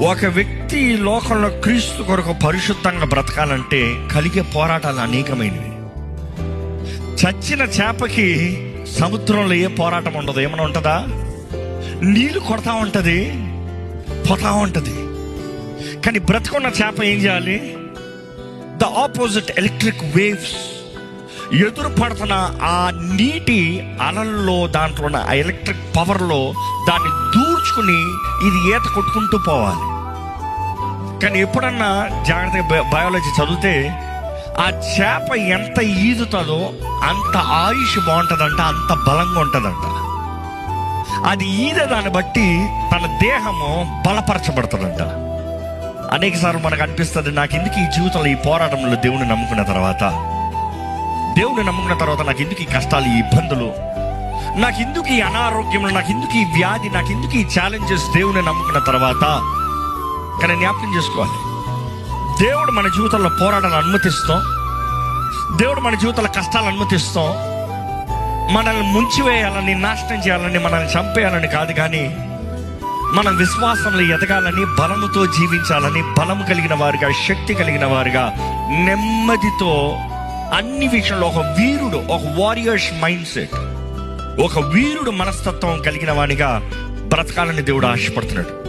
ఒక వ్యక్తి ఈ లోకంలో క్రీస్తు కొరకు పరిశుద్ధంగా బ్రతకాలంటే కలిగే పోరాటాలు అనేకమైనవి. చచ్చిన చేపకి సముద్రంలో ఏ పోరాటం ఉండదు ఏమైనా ఉంటుందా? నీళ్ళు కొడతా ఉంటుంది పోతా ఉంటుంది. కానీ బ్రతుకున్న చేప ఏం చేయాలి? ద ఆపోజిట్ ఎలక్ట్రిక్ వేవ్స్ ఎదురు పడుతున్న ఆ నీటి అలల్లో దాంట్లో ఉన్న ఆ ఎలక్ట్రిక్ పవర్లో దాన్ని దూర్చుకుని ఇది ఈత కొట్టుకుంటూ పోవాలి. కానీ ఎప్పుడన్నా జాగ్రత్తగా బయ- బయాలజీ చదివితే ఆ చేప ఎంత ఈదుతుందో అంత ఆయుష్ బాగుంటుందంట అంత బలంగా ఉంటుందంట. అది ఈద దాన్ని బట్టి తన దేహము బలపరచబడుతుందంట. అనేకసార్లు మనకు అనిపిస్తుంది నాకు ఎందుకు ఈ జీవితంలో ఈ పోరాటంలో దేవుని నమ్ముకున్న తర్వాత? దేవుని నమ్ముకున్న తర్వాత నాకు ఎందుకు ఈ కష్టాలు ఈ ఇబ్బందులు? నాకు ఎందుకు ఈ అనారోగ్యం నాకు ఎందుకు ఈ వ్యాధి నాకు ఎందుకు ఈ ఛాలెంజెస్ దేవుని నమ్ముకున్న తర్వాత? కానీ జ్ఞాపకం చేసుకోవాలి. దేవుడు మన జీవితంలో పోరాటాలు అనుమతిస్తాం. దేవుడు మన జీవితంలో కష్టాలు అనుమతిస్తాం. మనల్ని ముంచివేయాలని నాశనం చేయాలని మనల్ని చంపేయాలని కాదు కానీ మన విశ్వాసంలో ఎదగాలని బలముతో జీవించాలని బలము కలిగిన వారుగా శక్తి కలిగిన వారుగా నెమ్మదితో అన్ని విషయంలో ఒక వీరుడు ఒక వారియర్స్ మైండ్ సెట్ ఒక వీరుడు మనస్తత్వం కలిగిన వాడిగా బ్రతకాలని దేవుడు ఆశపడుతున్నాడు.